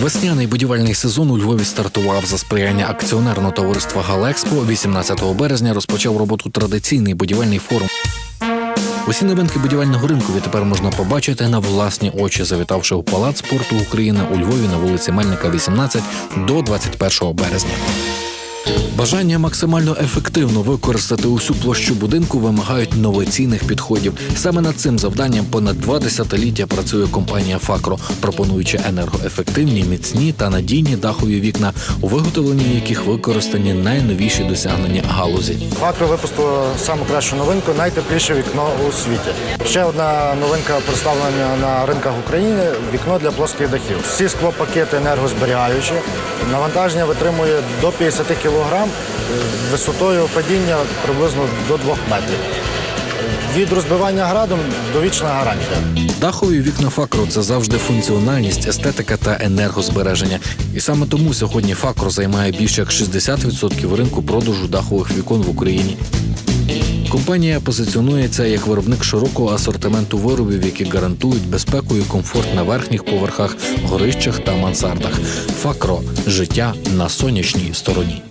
Весняний будівельний сезон у Львові стартував за сприяння акціонерного товариства Галекспо. 18 березня розпочав роботу традиційний будівельний форум. Усі новинки будівельного ринку відтепер можна побачити на власні очі, завітавши у Палац спорту України у Львові на вулиці Мельника, 18 до 21 березня. Бажання максимально ефективно використати усю площу будинку вимагають новаційних підходів. Саме над цим завданням понад два десятиліття працює компанія Факро, пропонуючи енергоефективні, міцні та надійні дахові вікна, у виготовленні яких використані найновіші досягнення галузі. Факро випустило саму кращу новинку найтепліше вікно у світі. Ще одна новинка представлена на ринках України вікно для плоских дахів. Всі склопакети енергозберігаючі. Навантаження витримує до 50 кг висотою падіння приблизно до 2 метрів. Від розбивання градом довічна гарантія. Дахові вікна Факро це завжди функціональність, естетика та енергозбереження. І саме тому сьогодні Факро займає більше як 60% ринку продажу дахових вікон в Україні. Компанія позиціонується як виробник широкого асортименту виробів, які гарантують безпеку і комфорт на верхніх поверхах, горищах та мансардах. Факро життя на сонячній стороні.